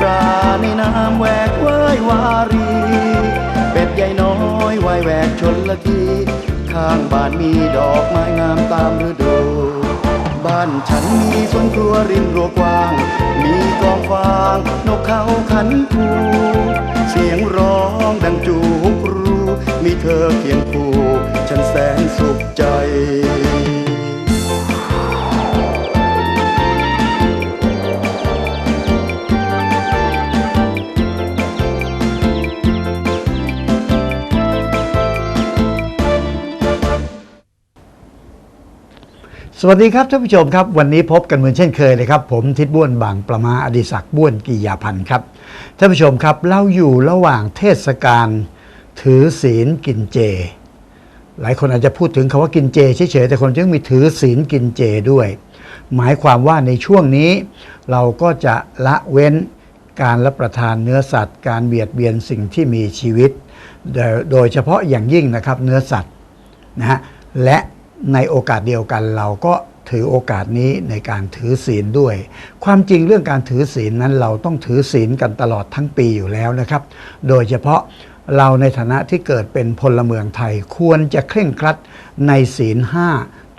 ปลาในน้ำแหวกว่าย วารี เป็ดใหญ่น้อยว่ายแหวกชนละทีข้างบ้านมีดอกไม้งามตามฤดู บ้านฉันมีสวนครัวริมรั้วกว้าง มีกองฟาง นกเขาขันคูเสียงร้องดังจูกรู มีเธอเคียงคู่ ฉันแสนสุขใจ สวัสดีครับท่านผู้ชมครับ วันนี้พบกันเหมือนเช่นเคยเลยครับ ผมทิดบ้วนบางประมาอดิศักดิ์บ้วนกิยาพันธ์ครับท่านผู้ชมครับเราอยู่ระหว่างเทศกาลถือศีลกินเจ หลายคนอาจจะพูดถึงคาว่ากินเจเฉยๆแต่คนจึงมีถือศีลกินเจด้วย หมายความว่าในช่วงนี้ เราก็จะละเว้นการรับประทานเนื้อสัตว์ การเบียดเบียนสิ่งที่มีชีวิต โดยเฉพาะอย่างยิ่งนะครับเนื้อสัตว์นะฮะและ ในโอกาสเดียวกันเราก็ถือโอกาสนี้ในการถือศีลด้วย ความจริงเรื่องการถือศีลนั้นเราต้องถือศีลกันตลอดทั้งปีอยู่แล้วนะครับ โดยเฉพาะเราในฐานะที่เกิดเป็นพลเมืองไทยควรจะเคร่งครัดในศีลห้า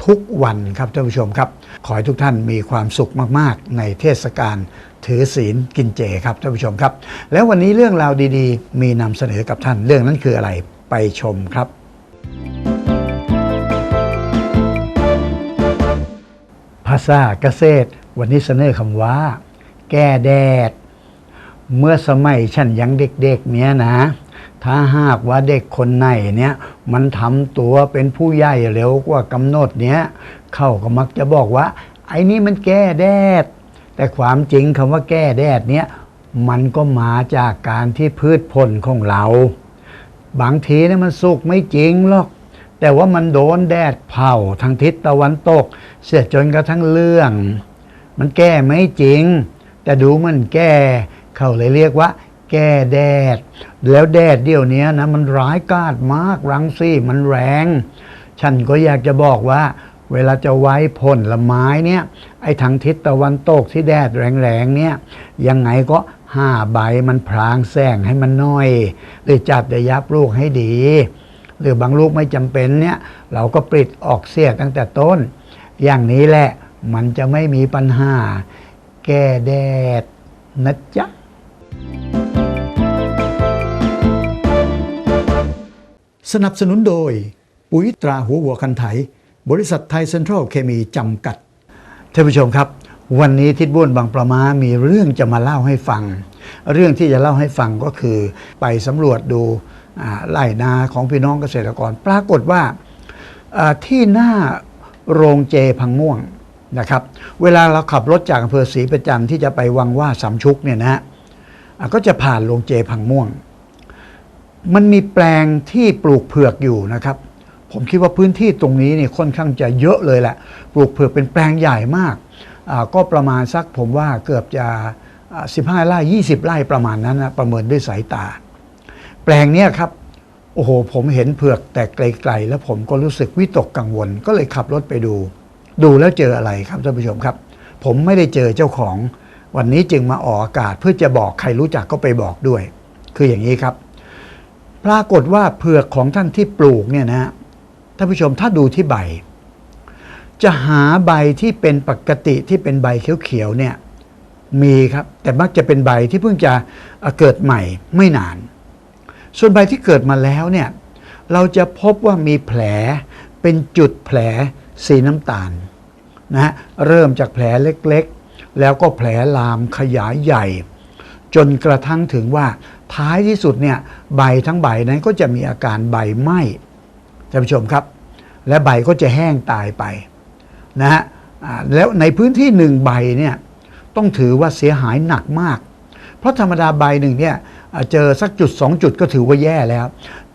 ทุกวันครับท่านผู้ชมครับ ขอให้ทุกท่านมีความสุขมากๆ ในเทศกาลถือศีลกินเจครับท่านผู้ชมครับ แล้ววันนี้เรื่องราวดีๆ มีนำเสนอกับท่านเรื่องนั้นคืออะไรไปชมครับ ภาษาเกษตร วันนี้เสนอคำว่า แก้แดด เมื่อสมัยฉันยังเด็กๆเนี้ยนะ ถ้าหากว่าเด็กคนไหนเนี้ยมันทำตัวเป็นผู้ใหญ่เร็วกว่ากำหนดเนี้ย เขาก็มักจะบอกว่า ไอ้นี่มันแก้แดด แต่ความจริงคำว่าแก้แดดเนี้ยมันก็มาจากการที่พืชผลของเรา บางทีเนี่ยมันสุกไม่จริงหรอก แต่ว่ามันโดนแดดเผาทางทิศตะวันตก เสียจนกระทั่งเรื่อง มันแก้ไม่จริง แต่ดูมันแก้เขาเลยเรียกว่า แก้แดด แล้วแดดเดี๋ยวนี้นะมันร้ายกาจมากรังสีมันแรง ฉันก็อยากจะบอกว่า เวลาจะไว้ผลละไม้เนี่ยไอ้ทางทิศตะวันตกที่แดดแรงๆเนี่ยยังไงก็ห้าใบมันพรางแสงให้มันน้อยหรือจัดระยับลูกให้ดี หรือบางลูกไม่จำเป็นเนี่ยเราก็ปลิดออกเสียตั้งแต่ต้น อย่างนี้แหละมันจะไม่มีปัญหา แก้แดดนะจ๊ะสนับสนุนโดย ปุ๋ยตราหัววัวคันไถ บริษัทไทยเซ็นทรัลเคมีจำกัดท่านผู้ชมครับ วันนี้ทิดบ้วนบางประมามีเรื่องจะมาเล่าให้ฟัง เรื่องที่จะเล่าให้ฟังก็คือ ไปสำรวจดูอ่า ไร่นาของพี่น้องเกษตรกร ปรากฏว่าที่หน้าโรงเจพังม่วงนะครับ เวลาเราขับรถจากอำเภอศรีประจันท์ที่จะไปวังว่าสามชุกเนี่ยนะฮะก็จะผ่านโรงเจพังม่วง มันมีแปลงที่ปลูกเผือกอยู่นะครับ ผมคิดว่าพื้นที่ตรงนี้นี่ค่อนข้างจะเยอะเลยแหละ ปลูกเผือกเป็นแปลงใหญ่มาก ก็ประมาณสักผมว่าเกือบจะ 15ไร่20 ไร่ประมาณนั้นนะประเมินด้วยสายตา แปลงเนี้ยครับ โอ้โห ผมเห็นเผือกแต่ไกลๆ แล้วผมก็รู้สึกวิตกกังวล ก็เลยขับรถไปดู ดูแล้วเจออะไรครับท่านผู้ชมครับ ผมไม่ได้เจอเจ้าของ วันนี้จึงมาออกอากาศเพื่อจะบอกใครรู้จักก็ไปบอกด้วย คืออย่างนี้ครับ ปรากฏว่าเผือกของท่านที่ปลูกเนี่ยนะฮะท่านผู้ชมถ้าดูที่ใบ จะหาใบที่เป็นปกติที่เป็นใบเขียวๆเนี่ยมีครับ แต่มักจะเป็นใบที่เพิ่งจะเกิดใหม่ไม่นาน ส่วนใบที่เกิดมาแล้วเนี่ยเราจะพบว่ามีแผลเป็นจุดแผลสีน้ำตาลนะฮะเริ่มจากแผลเล็กๆ แล้วก็แผลลามขยายใหญ่ จนกระทั่งถึงว่าท้ายที่สุดเนี่ยใบทั้งใบนั้นก็จะมีอาการใบไหม้ท่านผู้ชมครับ และใบก็จะแห้งตายไปนะฮะแล้วในพื้นที่หนึ่งใบเนี่ยต้องถือว่าเสียหายหนักมาก เพราะธรรมดาใบหนึ่งเนี่ย เจอสักจุดสองจุดก็ถือว่าแย่แล้ว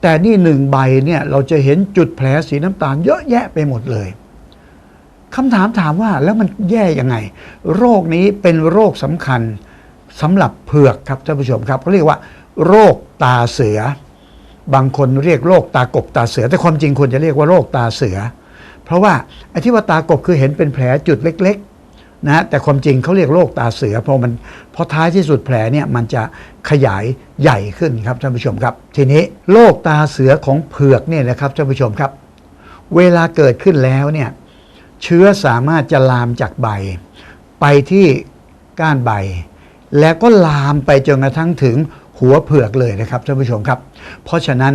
แต่นี่หนึ่งใบเนี่ยเราจะเห็นจุดแผลสีน้ำตาลเยอะแยะไปหมดเลยคำถามถามว่าแล้วมันแย่ยังไง โรคนี้เป็นโรคสำคัญสำหรับเผือกครับท่านผู้ชมครับเขาเรียกว่า โรคตาเสือ บางคนเรียกโรคตากบตาเสือ แต่ความจริงควรจะเรียกว่าโรคตาเสือ เพราะว่าไอ้ที่ว่าตากบคือเห็นเป็นแผลจุดเล็ก นะแต่ความจริงเขาเรียกโรคตาเสือเพราะมันพอท้ายที่สุดแผลเนี่ยมันจะขยายใหญ่ขึ้นครับท่านผู้ชมครับ ทีนี้โรคตาเสือของเผือกเนี่ยนะครับท่านผู้ชมครับ เวลาเกิดขึ้นแล้วเนี่ยเชื้อสามารถจะลามจากใบ ไปที่ก้านใบ แล้วก็ลามไปจนกระทั่งถึงหัวเผือกเลยนะครับท่านผู้ชมครับ เพราะฉะนั้น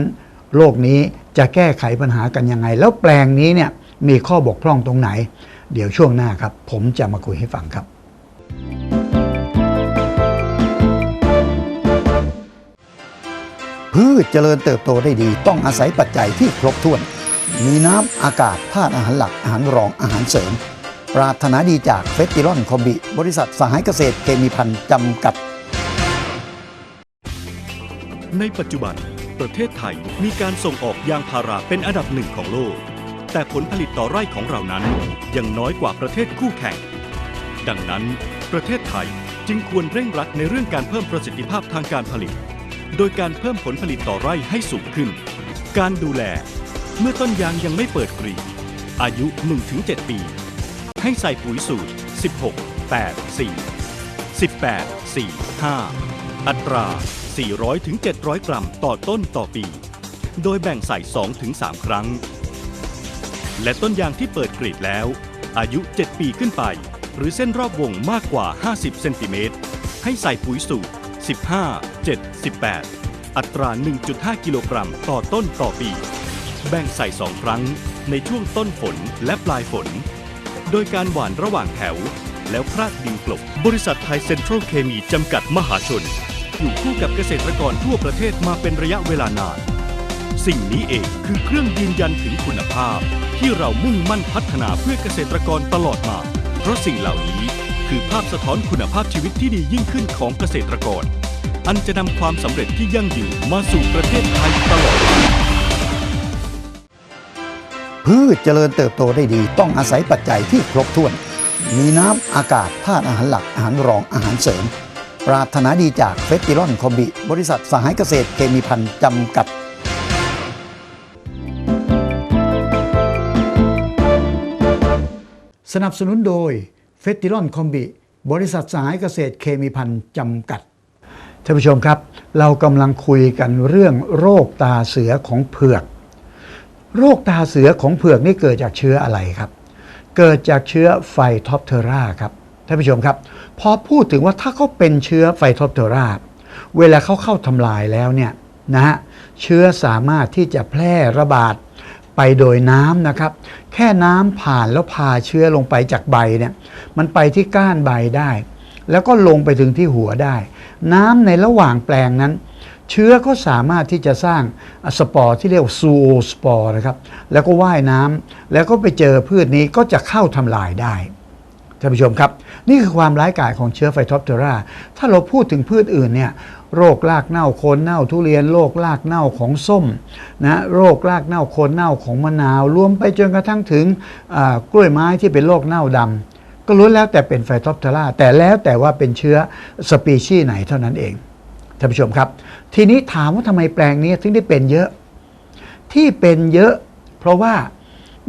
โรคนี้จะแก้ไขปัญหากันยังไง แล้วแปลงนี้เนี่ยมีข้อบกพร่องตรงไหน เดี๋ยวช่วงหน้าครับ ผมจะมาคุยให้ฟังครับ พืชเจริญเติบโตได้ดี ต้องอาศัยปัจจัยที่ครบถ้วน มีน้ำอากาศธาตุอาหารหลักอาหารรองอาหารเสริม ปรารถนาดีจากเฟสติรอนคอมบิ บริษัทสหายเกษตรเคมีพันธ์จำกัด ในปัจจุบันประเทศไทยมีการส่งออกยางพาราเป็นอันดับหนึ่งของโลก แต่ผลผลิตต่อไร่ของเรานั้นยังน้อยกว่าประเทศคู่แข่ง ดังนั้น ประเทศไทยจึงควรเร่งรัดในเรื่องการเพิ่มประสิทธิภาพทางการผลิต โดยการเพิ่มผลผลิตต่อไร่ให้สูงขึ้น การดูแล เมื่อต้นยางยังไม่เปิดกรีอายุ 1-7 ปี ให้ใส่ปุ๋ยสูตร 16 8 4 18 4 5 อัตรา 400ถึง700 กรัมต่อต้นต่อปี โดยแบ่งใส่2ถึง3ครั้ง และต้นยางที่เปิดกรีดแล้ว อายุ 7 ปีขึ้นไป หรือเส้นรอบวงมากกว่า 50 เซนติเมตร ให้ใส่ปุ๋ยสูตร 15 7 18 อัตรา 1.5 กิโลกรัมต่อต้นต่อปี แบ่งใส่ 2 ครั้งในช่วงต้นฝนและปลายฝน โดยการหว่านระหว่างแถว แล้วคราดดินกลบบริษัทไทยเซ็นทรัลเคมีจำกัดมหาชน อยู่คู่กับเกษตรกรทั่วประเทศมาเป็นระยะเวลานาน สิ่งนี้เองคือเครื่องยืนยันถึงคุณภาพ ที่เรามุ่งมั่นพัฒนาเพื่อเกษตรกรตลอดมา เพราะสิ่งเหล่านี้คือภาพสะท้อนคุณภาพชีวิตที่ดียิ่งขึ้นของเกษตรกร อันจะนำความสำเร็จที่ยั่งยืนมาสู่ประเทศไทยตลอดไปพืชเจริญเติบโตได้ดีต้องอาศัยปัจจัยที่ครบถ้วน มีน้ำอากาศธาตุอาหารหลัก อาหารรองอาหารเสริม ปรารถนาดีจากเฟสติรอนคอมบิ บริษัทสหายเกษตรเคมีพันจำกัด สนับสนุนโดยเฟสติรอนคอมบิบริษัทสหายเกษตรเคมีพันธ์จำกัด ท่านผู้ชมครับ เรากำลังคุยกันเรื่องโรคตาเสือของเผือก โรคตาเสือของเผือกนี่เกิดจากเชื้ออะไรครับ เกิดจากเชื้อไฟท็อปเทอราครับท่านผู้ชมครับ พอพูดถึงว่าถ้าเขาเป็นเชื้อไฟท็อปเทอราเวลาเขาเข้าทำลายแล้วเนี่ยนะฮะเชื้อสามารถที่จะแพร่ระบาด ไปโดยน้ำนะครับ แค่น้ำผ่านแล้วพาเชื้อลงไปจากใบเนี่ยมันไปที่ก้านใบได้ แล้วก็ลงไปถึงที่หัวได้ น้ำในระหว่างแปลงนั้น เชื้อก็สามารถที่จะสร้างสปอร์ที่เรียกว่าซูโอสปอร์นะครับ แล้วก็ว่ายน้ำแล้วก็ไปเจอพืชนี้ก็จะเข้าทำลายได้ท่านผู้ชมครับ นี่คือความร้ายกาจของเชื้อไฟทอปเทอราถ้าเราพูดถึงพืชอื่นเนี่ย โรครากเน่าโคนเน่าทุเรียนโรครากเน่าของส้มนะโรครากเน่าโคนเน่าของมะนาว รวมไปจนกระทั่งถึงกล้วยไม้ที่เป็นโรคเน่าดำก็ล้วนแล้วแต่เป็นไฟทอปเทอราแต่แล้วแต่ว่าเป็นเชื้อสปีชีส์ไหนเท่านั้นเองท่านผู้ชมครับ ทีนี้ถามว่าทำไมแปลงนี้ถึงได้เป็นเยอะ ที่เป็นเยอะ เพราะว่า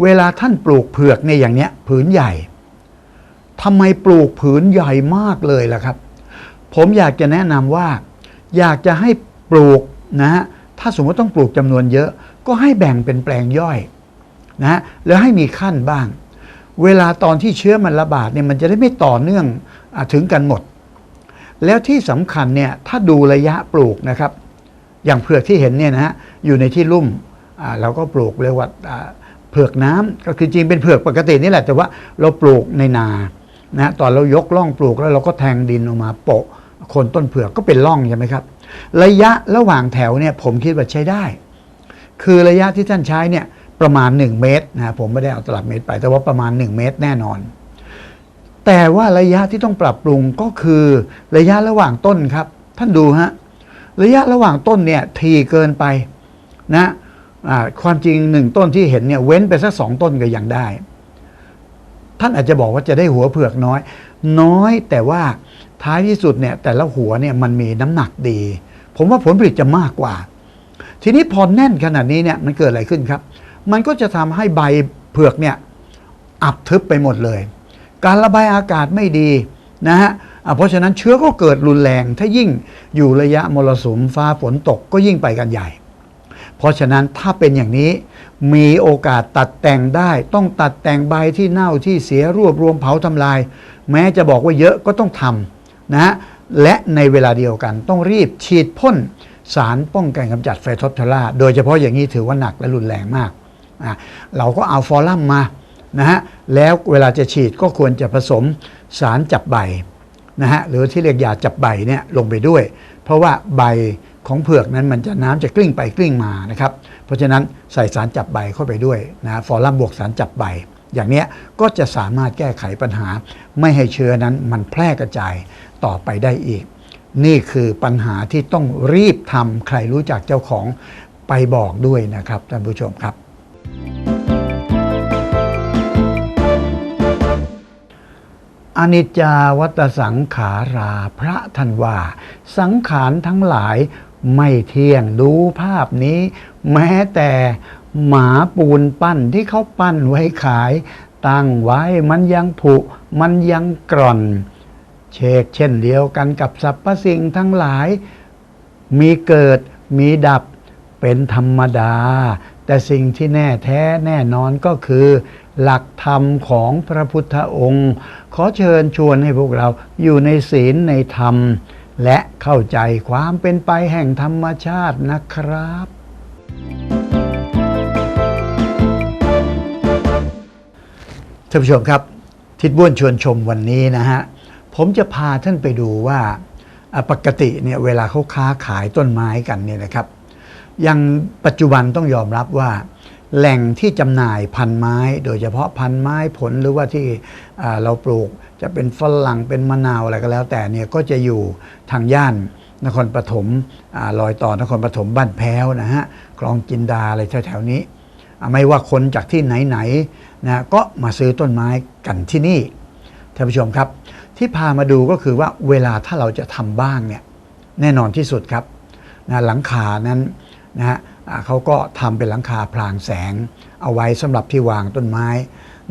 เวลาท่านปลูกเผือกในอย่างเนี้ยผืนใหญ่ทำไมปลูกผืนใหญ่มากเลยล่ะครับ ผมอยากจะแนะนำว่า อยากจะให้ปลูกนะฮะถ้าสมมติต้องปลูกจำนวนเยอะ ก็ให้แบ่งเป็นแปลงย่อยนะฮะแล้วให้มีขั้นบ้าง เวลาตอนที่เชื้อมันระบาดเนี่ยมันจะได้ไม่ต่อเนื่องอถึงกันหมด แล้วที่สำคัญเนี่ยถ้าดูระยะปลูกนะครับ อย่างเผือกที่เห็นเนี่ยนะฮะอยู่ในที่ลุ่มเราก็ปลูกเรียกว่าเผือกน้ำก็คือจริงเป็นเผือกปกตินี่แหละแต่ว่าเราปลูกในนานะตอนเรายกล่องปลูกแล้วเราก็แทงดินออกมาโปะ คนต้นเผือกก็เป็นร่องใช่ไหมครับ ระยะระหว่างแถวเนี่ยผมคิดว่าใช้ได้ คือระยะที่ท่านใช้เนี่ยประมาณ 1 เมตรนะผมไม่ได้เอาตลับเมตรไป แต่ว่าประมาณ 1 เมตรแน่นอน แต่ว่าระยะที่ต้องปรับปรุงก็คือระยะระหว่างต้นครับ ท่านดูฮะระยะระหว่างต้นเนี่ยทีเกินไปนะความจริงหนึ่งต้นที่เห็นเนี่ยเว้นไปสักสองต้นก็ยังได้ ท่านอาจจะบอกว่าจะได้หัวเผือกน้อย น้อยแต่ว่า ท้ายที่สุดเนี่ยแต่ละหัวเนี่ยมันมีน้ำหนักดี ผมว่าผลผลิตจะมากกว่า ทีนี้พอแน่นขนาดนี้เนี่ยมันเกิดอะไรขึ้นครับ มันก็จะทำให้ใบเผือกเนี่ยอับทึบไปหมดเลย การระบายอากาศไม่ดีนะฮะเพราะฉะนั้นเชื้อก็เกิดรุนแรงถ้ายิ่งอยู่ระยะมรสุมฟ้าฝนตกก็ยิ่งไปกันใหญ่ เพราะฉะนั้นถ้าเป็นอย่างนี้มีโอกาสตัดแต่งได้ ต้องตัดแต่งใบที่เน่าที่เสียรวบรวมเผาทำลาย แม้จะบอกว่าเยอะก็ต้องทำ นะฮะและในเวลาเดียวกันต้องรีบฉีดพ่นสารป้องกันกำจัดไฟทอปเทอร่าโดยเฉพาะอย่างนี้ถือว่าหนักและรุนแรงมากอะเราก็เอาฟอรัมมานะฮะแล้วเวลาจะฉีดก็ควรจะผสมสารจับใบนะฮะหรือที่เรียกยาจับใบเนี่ยลงไปด้วย เพราะว่าใบของเผือกนั้นมันจะน้ำจะกลิ้งไปกลิ้งมานะครับ เพราะฉะนั้นใส่สารจับใบเข้าไปด้วยนะฟอรัมบวกสารจับใบ อย่างนี้ก็จะสามารถแก้ไขปัญหา ไม่ให้เชื้อนั้นมันแพร่กระจายต่อไปได้อีก นี่คือปัญหาที่ต้องรีบทำใครรู้จักเจ้าของไปบอกด้วยนะครับท่านผู้ชมครับ อนิจจาวัตสังขาราพระทันว่า สังขารทั้งหลายไม่เที่ยงดูภาพนี้ แม้แต่ หมาปูนปั้นที่เขาปั้นไว้ขาย ตั้งไว้มันยังผุ มันยังกร่อน เชกเช่นเดียวกันกับสรรพสิ่งทั้งหลาย มีเกิดมีดับเป็นธรรมดา แต่สิ่งที่แน่แท้แน่นอนก็คือ หลักธรรมของพระพุทธองค์ ขอเชิญชวนให้พวกเราอยู่ในศีลในธรรม และเข้าใจความเป็นไปแห่งธรรมชาตินะครับ ท่านผู้ชมครับ ทิดบ้วนชวนชมวันนี้นะฮะผมจะพาท่านไปดูว่าปกติเนี่ยเวลาเขาค้าขายต้นไม้กันเนี่ยนะครับยังปัจจุบันต้องยอมรับว่า แหล่งที่จำหน่ายพันไม้ โดยเฉพาะพันไม้ผลหรือว่าที่เราปลูกจะเป็นฝรั่งเป็นมะนาวอะไรก็แล้ว แต่เนี่ยก็จะอยู่ทางย่านนครปฐมอลอยต่อนครปฐมบ้านแพ้วนะฮะคลองจินดาอะไรแถวๆนี้ ไม่ว่าคนจากที่ไหนๆนะก็มาซื้อต้นไม้กันที่นี่ท่านผู้ชมครับ ที่พามาดูก็คือว่าเวลาถ้าเราจะทำบ้างเนี่ยแน่นอนที่สุดครับนะหลังคานั้นนะฮะเขาก็ทำเป็นหลังคาพรางแสง เอาไว้สำหรับที่วางต้นไม้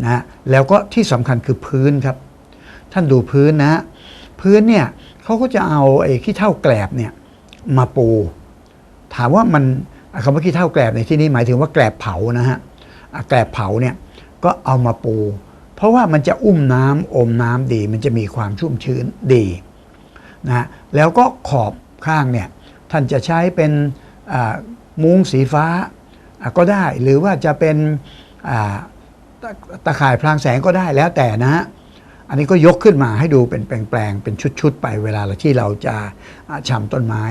นะแล้วก็ที่สำคัญคือพื้นครับ ท่านดูพื้นนะพื้นเนี่ยเขาก็จะเอาไอ้ขี้เถ้าแกลบเนี่ยมาปู ถามว่ามัน คำว่าขี้เถ้าแกลบในที่นี้หมายถึงว่าแกลบเผานะฮะแกลบเผาเนี่ยก็เอามาปู เพราะว่ามันจะอุ้มน้ำอมน้ำดี มันจะมีความชุ่มชื้นดีนะฮะแล้วก็ขอบข้างเนี่ยท่านจะใช้เป็นมุ้งสีฟ้าก็ได้ หรือว่าจะเป็นตะข่ายพรางแสงก็ได้แล้วแต่นะฮะอันนี้ก็ยกขึ้นมาให้ดูเป็นแปลงๆเป็นชุดๆไปเวลาที่เราจะอ่าชำต้นไม้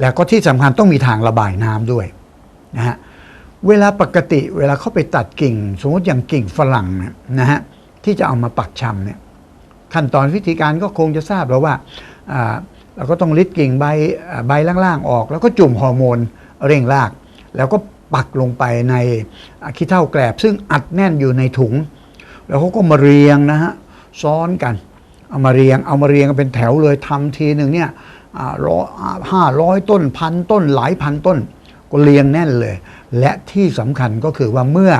แล้วก็ที่สำคัญต้องมีทางระบายน้ำด้วยนะฮะเวลาปกติเวลาเขาไปตัดกิ่ง สมมติอย่างกิ่งฝรั่งนะฮะที่จะเอามาปักชำเนี่ยขั้นตอนวิธีการก็คงจะทราบแล้วว่าเราก็ต้องลิดกิ่งใบใบล่างๆออก แล้วก็จุ่มฮอร์โมนเร่งราก แล้วก็ปักลงไปในอ่าขี้เถ้าแกลบ ซึ่งอัดแน่นอยู่ในถุง แล้วเขาก็มาเรียงนะฮะซ้อนกัน เอามาเรียงเอามาเรียงกันเป็นแถวเลยทำทีหนึ่งเนี่ย ร้อยห้าร้อยต้นพันต้นหลายพันต้น ก็เรียงแน่นเลย และที่สำคัญก็คือว่าเมื่อ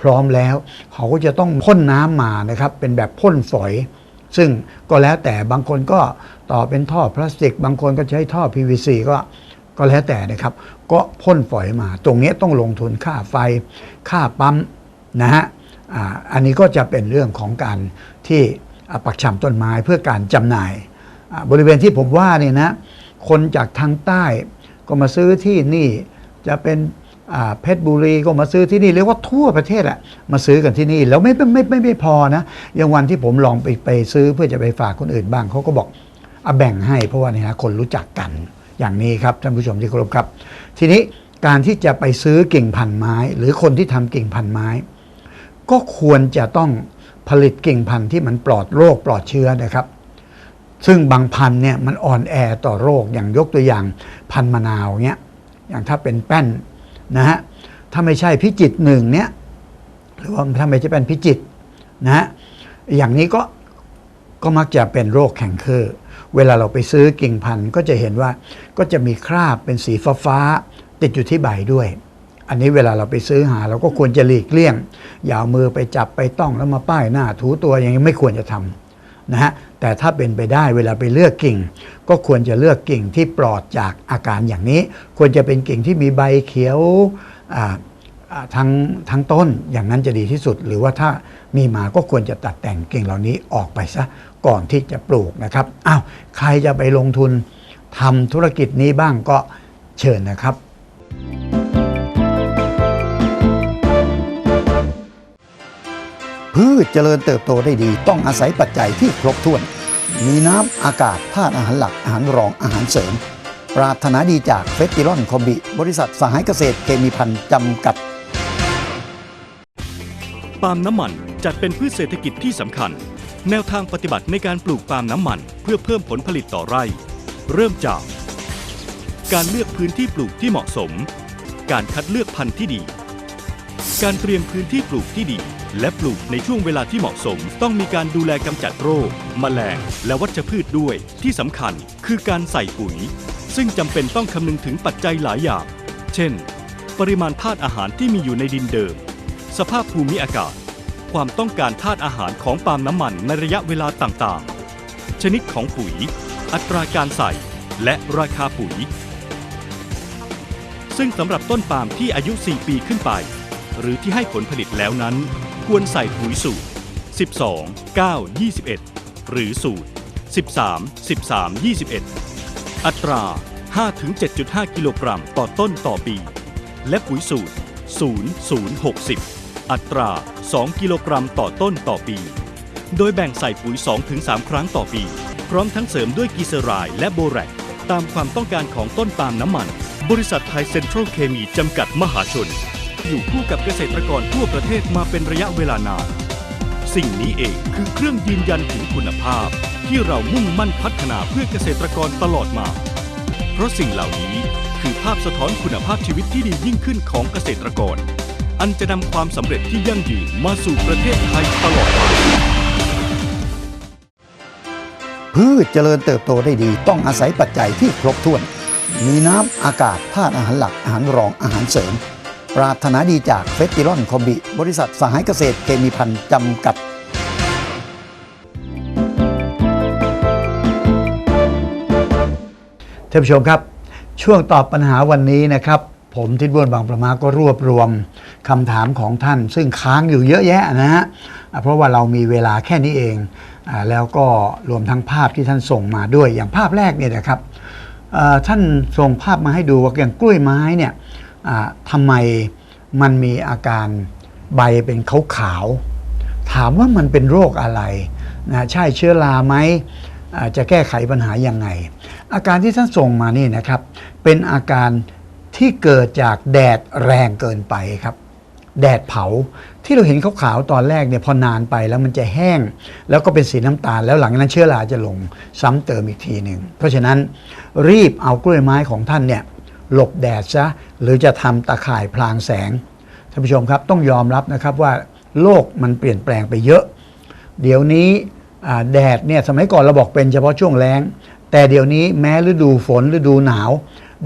พร้อมแล้ว เขาก็จะต้องพ่นน้ำมานะครับ เป็นแบบพ่นฝอย ซึ่งก็แล้วแต่บางคนก็ต่อเป็นท่อพลาสติก บางคนก็ใช้ท่อ PVC ก็ก็แล้วแต่นะครับ ก็พ่นฝอยมา ตรงนี้ต้องลงทุนค่าไฟ ค่าปั๊มนะฮะอันนี้ก็จะเป็นเรื่องของการที่ปักชำต้นไม้เพื่อการจำหน่าย บริเวณที่ผมว่าเนี่ยนะ คนจากทางใต้ก็มาซื้อที่นี่จะเป็นเพชรบุรีก็มาซื้อที่นี่เรียกว่าทั่วประเทศอะมาซื้อกันที่นี่แล้วไม่ไม่ไม่ไม่ไม่พอนะอย่างวันที่ผมลองไปไปซื้อเพื่อจะไปฝากคนอื่นบ้างเขาก็บอกเอาแบ่งให้เพราะว่าเนี่ยนะคนรู้จักกันอย่างนี้ครับท่านผู้ชมที่เคารพครับ ทีนี้การที่จะไปซื้อกิ่งพันไม้ หรือคนที่ทำกิ่งพันไม้ ก็ควรจะต้องผลิตกิ่งพันธุ์ที่มันปลอดโรคปลอดเชื้อนะครับ ซึ่งบางพันธุ์เนี่ยมันอ่อนแอต่อโรคอย่างยกตัวอย่างพันธุ์มะนาวเนี้ยอย่างถ้าเป็นแป้นนะฮะถ้าไม่ใช่พิจิตหนึ่งเนี้ยหรือว่าถ้าไม่ใช่เป็นพิจิตนะฮะอย่างนี้ก็ก็มักจะเป็นโรคแข็งเคอเวลาเราไปซื้อกิ่งพันธุ์ก็จะเห็นว่าก็จะมีคราบเป็นสีฟ้าฟ้าติดอยู่ที่ใบด้วย อันนี้เวลาเราไปซื้อหา เราก็ควรจะหลีกเลี่ยง อย่าเอามือไปจับไปต้องแล้วมาป้ายหน้าถูตัวอย่างนี้ไม่ควรจะทำ นะฮะแต่ถ้าเป็นไปได้เวลาไปเลือกกิ่ง ก็ควรจะเลือกกิ่งที่ปลอดจากอาการอย่างนี้ ควรจะเป็นกิ่งที่มีใบเขียวทั้งทั้งต้นอย่างนั้นจะดีที่สุด หรือว่าถ้ามีมาก็ควรจะตัดแต่งกิ่งเหล่านี้ออกไปซะก่อนที่จะปลูกนะครับอ้าวใครจะไปลงทุนทำธุรกิจนี้บ้างก็เชิญนะครับ พืชเจริญเติบโตได้ดีต้องอาศัยปัจจัยที่ครบถ้วน มีน้ำอากาศธาตุอาหารหลักอาหารรองอาหารเสริม ปรารถนาดีจากเฟสติลอนคอมบิ บริษัทสหายเกษตรเคมีพันธ์จำกัด ปาล์มน้ำมันจัดเป็นพืชเศรษฐกิจที่สำคัญ แนวทางปฏิบัติในการปลูกปาล์มน้ำมัน เพื่อเพิ่มผลผลิตต่อไร่ เริ่มจาก การเลือกพื้นที่ปลูกที่เหมาะสม การคัดเลือกพันธุ์ที่ดี การเตรียมพื้นที่ปลูกที่ดี และปลูกในช่วงเวลาที่เหมาะสม ต้องมีการดูแลกำจัดโรค แมลง และวัชพืชด้วย ที่สำคัญคือการใส่ปุ๋ย ซึ่งจำเป็นต้องคำนึงถึงปัจจัยหลายอย่าง เช่น ปริมาณธาตุอาหารที่มีอยู่ในดินเดิม สภาพภูมิอากาศ ความต้องการธาตุอาหารของปาล์มน้ำมันในระยะเวลาต่างๆ ชนิดของปุ๋ย อัตราการใส่ และราคาปุ๋ย ซึ่งสำหรับต้นปาล์มที่อายุ 4 ปีขึ้นไป หรือที่ให้ผลผลิตแล้วนั้น ควรใส่ปุ๋ยสูตร 12 9 21 หรือสูตร 13 13 21 อัตรา 5-7.5 กิโลกรัมต่อต้นต่อปี และปุ๋ยสูตร 0060 อัตรา 2 กิโลกรัมต่อต้นต่อปี โดยแบ่งใส่ปุ๋ย 2-3 ครั้งต่อปี พร้อมทั้งเสริมด้วยกีเซอไรด์และโบแรกตามความต้องการของต้นปาล์มน้ำมัน บริษัทไทยเซ็นทรัลเคมีจำกัดมหาชน อยู่คู่กับเกษตรกรทั่วประเทศมาเป็นระยะเวลานาน สิ่งนี้เองคือเครื่องยืนยันถึงคุณภาพ ที่เรามุ่งมั่นพัฒนาเพื่อเกษตรกรตลอดมา เพราะสิ่งเหล่านี้คือภาพสะท้อนคุณภาพชีวิตที่ดียิ่งขึ้นของเกษตรกร อันจะนำความสำเร็จที่ยั่งยืนมาสู่ประเทศไทยตลอดไปพืชเจริญเติบโตได้ดี ต้องอาศัยปัจจัยที่ครบถ้วน มีน้ำอากาศธาตุอาหารหลักอาหารรองอาหารเสริม ปรารถนาดีจากเฟสติลอนคอมบิ บริษัทสหายเกษตรเคมีพันธ์จำกัดท่านผู้ชมครับ ช่วงตอบปัญหาวันนี้นะครับ ผมทิดบวนบางประมาก็รวบรวมคำถามของท่าน ซึ่งค้างอยู่เยอะแยะนะฮะเพราะว่าเรามีเวลาแค่นี้เองอแล้วก็รวมทั้งภาพที่ท่านส่งมาด้วยอย่างภาพแรกเนี่ยนะครับท่านส่งภาพมาให้ดูว่าอย่างกล้วยไม้เนี่ย ทำไมมันมีอาการใบเป็นขาวๆถามว่ามันเป็นโรคอะไรนะใช่เชื้อราไหมจะแก้ไขปัญหายังไง อาการที่ท่านส่งมานี่นะครับ เป็นอาการที่เกิดจากแดดแรงเกินไปครับ แดดเผาที่เราเห็นขาวๆตอนแรกเนี่ยพอนานไปแล้วมันจะแห้ง แล้วก็เป็นสีน้ำตาล แล้วหลังนั้นเชื้อราจะลงซ้ำเติมอีกทีหนึ่งเพราะฉะนั้นรีบเอากล้วยไม้ของท่านเนี่ย หลบแดดซะหรือจะทำตาข่ายพลางแสงท่านผู้ชมครับต้องยอมรับนะครับว่าโลกมันเปลี่ยนแปลงไปเยอะ เดี๋ยวนี้แดดเนี่ยสมัยก่อนเราบอกเป็นเฉพาะช่วงแล้ง แต่เดี๋ยวนี้แม้ฤดูฝนฤดูหนาว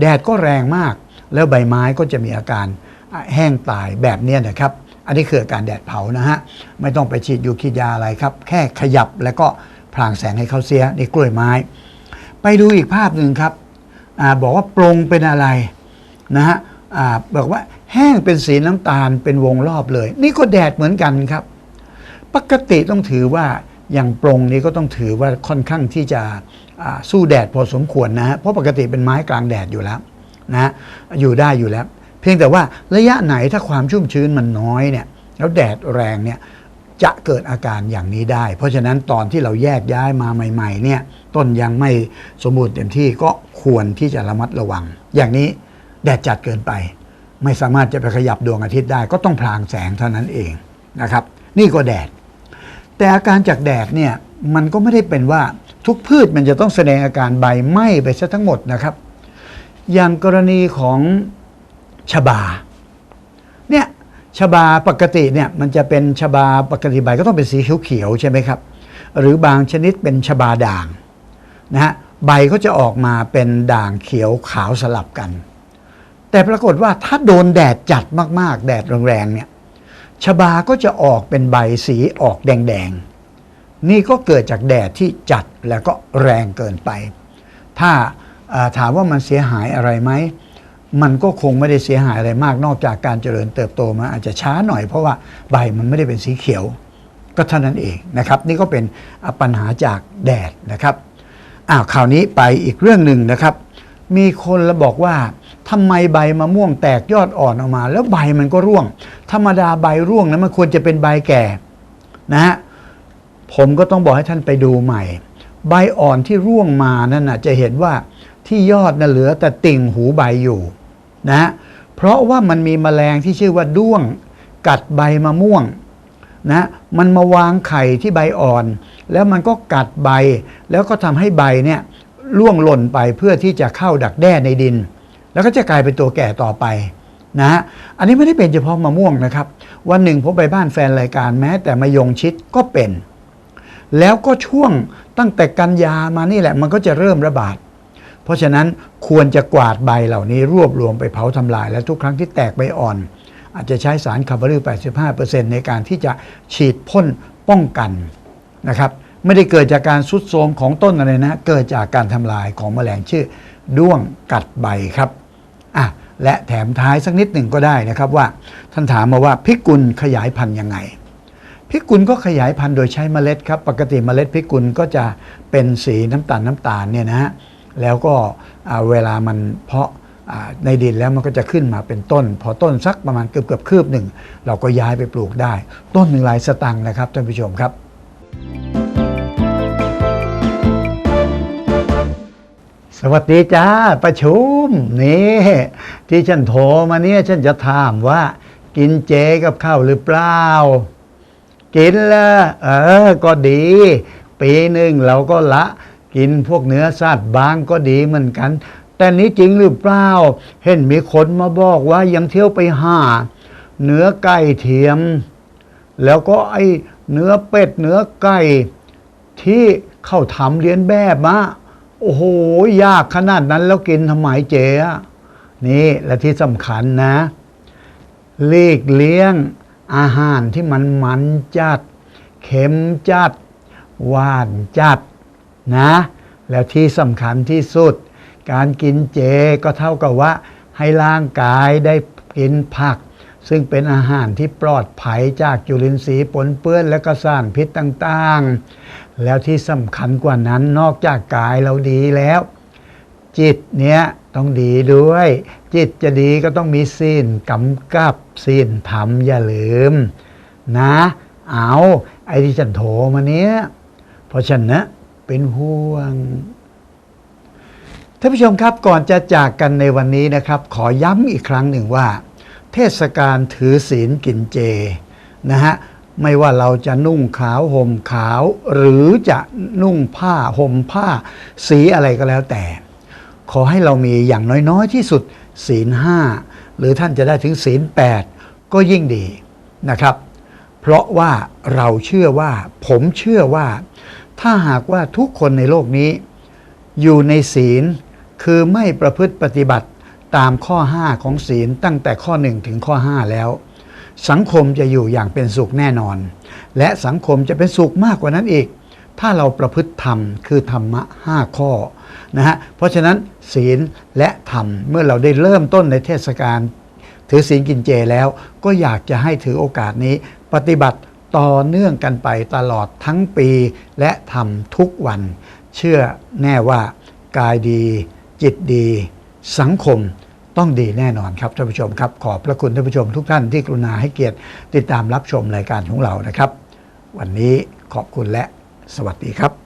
แดดก็แรงมาก แล้วใบไม้ก็จะมีอาการแห้งตายแบบนี้นะครับ อันนี้คืออาการแดดเผานะฮะไม่ต้องไปฉีดยูคิดยาอะไรครับ แค่ขยับแล้วก็พรางแสงให้เขาเสียในกล้วยไม้ ไปดูอีกภาพหนึ่งครับ บอกว่าปรงเป็นอะไรนะฮะบอกว่าแห้งเป็นสีน้ำตาลเป็นวงรอบเลย นี่ก็แดดเหมือนกันครับ ปกติต้องถือว่าอย่างปรงนี้ก็ต้องถือว่าค่อนข้างที่จะสู้แดดพอสมควรนะฮะเพราะปกติเป็นไม้กลางแดดอยู่แล้วนะอยู่ได้อยู่แล้ว เพียงแต่ว่าระยะไหนถ้าความชุ่มชื้นมันน้อยเนี่ยแล้วแดดแรงเนี่ย จะเกิดอาการอย่างนี้ได้ เพราะฉะนั้นตอนที่เราแยกย้ายมาใหม่ ๆ เนี่ย ต้นยังไม่สมบูรณ์เต็มที่ก็ควรที่จะระมัดระวัง อย่างนี้แดดจัดเกินไป ไม่สามารถจะไปขยับดวงอาทิตย์ได้ ก็ต้องพลางแสงเท่านั้นเองนะครับ นี่ก็แดด แต่อาการจากแดดเนี่ยมันก็ไม่ได้เป็นว่าทุกพืชมันจะต้องแสดงอาการใบไหม้ไปซะทั้งหมดนะครับ อย่างกรณีของชบา ชบาปกติเนี่ยมันจะเป็นชบาปกติใบก็ต้องเป็นสีเขียวๆใช่ไหมครับ หรือบางชนิดเป็นชบาด่างนะฮะใบก็จะออกมาเป็นด่างเขียวขาวสลับกัน แต่ปรากฏว่าถ้าโดนแดดจัดมากๆ แดดแรงๆเนี่ยชบาก็จะออกเป็นใบสีออกแดงๆ นี่ก็เกิดจากแดดที่จัดแล้วก็แรงเกินไป ถ้าถามว่ามันเสียหายอะไรไหม มันก็คงไม่ได้เสียหายอะไรมากนอกจากการเจริญเติบโตมาอาจจะช้าหน่อยเพราะว่าใบมันไม่ได้เป็นสีเขียว ก็เท่านั้นเองนะครับ นี่ก็เป็นปัญหาจากแดดนะครับอ้าวคราวนี้ไปอีกเรื่องหนึ่งนะครับ มีคนละบอกว่าทำไมใบมะม่วงแตกยอดอ่อนออกมา แล้วใบมันก็ร่วง ธรรมดาใบร่วงนั้นมันควรจะเป็นใบแก่นะฮะผมก็ต้องบอกให้ท่านไปดูใหม่ ใบอ่อนที่ร่วงมานั่นนะจะเห็นว่าที่ยอดน่ะเหลือแต่ติ่งหูใบอยู่ นะเพราะว่ามันมีแมลงที่ชื่อว่าด้วง กัดใบมะม่วงนะมันมาวางไข่ที่ใบอ่อน แล้วมันก็กัดใบ แล้วก็ทำให้ใบเนี่ยร่วงหล่นไปเพื่อที่จะเข้าดักแด้ในดิน แล้วก็จะกลายเป็นตัวแก่ต่อไปนะฮะอันนี้ไม่ได้เป็นเฉพาะมะม่วงนะครับ วันหนึ่งผมไปบ้านแฟนรายการแม้ แต่มะยงชิดก็เป็น แล้วก็ช่วงตั้งแต่กันยามานี่แหละ มันก็จะเริ่มระบาด เพราะฉะนั้นควรจะกวาดใบเหล่านี้รวบรวมไปเผาทำลาย และทุกครั้งที่แตกใบอ่อน อาจจะใช้สารคาร์บอนิล85%ในการที่จะฉีดพ่นป้องกันนะครับไม่ได้เกิดจากการสุดโทรมของต้นอะไรนะ เกิดจากการทำลายของแมลงชื่อ ด้วงกัดใบครับอะและแถมท้ายสักนิดหนึ่งก็ได้นะครับว่า ท่านถามมาว่าพิกุลขยายพันธุ์ยังไงพิกุลก็ขยายพันธุ์โดยใช้เมล็ดครับ ปกติเมล็ดพิกุลก็จะเป็นสีน้ำตาลน้ำตาลเนี่ยนะฮะ แล้วก็เวลามันเพาะในดินแล้วมันก็จะขึ้นมาเป็นต้น พอต้นสักประมาณเกือบเกือบคืบหนึ่ง เราก็ย้ายไปปลูกได้ ต้นหนึ่งหลายสตังค์นะครับท่านผู้ชมครับ สวัสดีจ้าประชุมนี่ที่ฉันโทรมาเนี่ยฉันจะถามว่า กินเจกับข้าวหรือเปล่า กินละเออ ก็ดี ปีหนึ่งเราก็ละ กินพวกเนื้อสัตว์บางก็ดีเหมือนกัน แต่นี้จริงหรือเปล่า เห็นมีคนมาบอกว่ายังเที่ยวไปหาเนื้อไก่เทียม แล้วก็ไอเนื้อเป็ดเนื้อไก่ที่เข้าทำเรียนแบบมาโอ้โห ยากขนาดนั้นแล้วกินทำไมเจ๊นี่และที่สำคัญนะเลีกเลี้ยงอาหารที่มันมันจัด เค็มจัด หวานจัด นะ แล้วที่สำคัญที่สุด การกินเจก็เท่ากับว่าให้ร่างกายได้กินผัก ซึ่งเป็นอาหารที่ปลอดภัยจากจุลินทรีย์ปนเปื้อนและก็สารพิษต่างๆ แล้วที่สำคัญกว่านั้นนอกจากกายเราดีแล้ว จิตเนี้ยต้องดีด้วย จิตจะดีก็ต้องมีศีลกำกับศีลธรรมอย่าลืม นะ เอาไอ้ที่ฉันโทรมาเนี้ยเพราะฉันนะ เป็นห่วงท่านผู้ชมครับก่อนจะจากกันในวันนี้นะครับ ขอย้ำอีกครั้งหนึ่งว่า เทศกาลถือศีลกินเจนะฮะไม่ว่าเราจะนุ่งขาวห่มขาว หรือจะนุ่งผ้าห่มผ้า สีอะไรก็แล้วแต่ ขอให้เรามีอย่างน้อยๆที่สุดศีลห้าหรือท่านจะได้ถึงศีลแปดก็ยิ่งดีนะครับ เพราะว่าเราเชื่อว่า ผมเชื่อว่า ถ้าหากว่าทุกคนในโลกนี้ อยู่ในศีลคือไม่ประพฤติปฏิบัติตามข้อ 5 ของศีลตั้งแต่ข้อ 1 ถึงข้อ 5 แล้ว สังคมจะอยู่อย่างเป็นสุขแน่นอน และสังคมจะเป็นสุขมากกว่านั้นอีก ถ้าเราประพฤติธรรมคือธรรมะ 5 ข้อนะฮะเพราะฉะนั้นศีลและธรรมเมื่อเราได้เริ่มต้นในเทศกาลถือศีลกินเจแล้วก็อยากจะให้ถือโอกาสนี้ปฏิบัติ ต่อเนื่องกันไปตลอดทั้งปีและทำทุกวัน เชื่อแน่ว่ากายดี จิตดี สังคมต้องดีแน่นอนครับท่านผู้ชมครับ ขอบพระคุณท่านผู้ชมทุกท่านที่กรุณาให้เกียรติติดตามรับชมรายการของเรานะครับ วันนี้ขอบคุณและสวัสดีครับ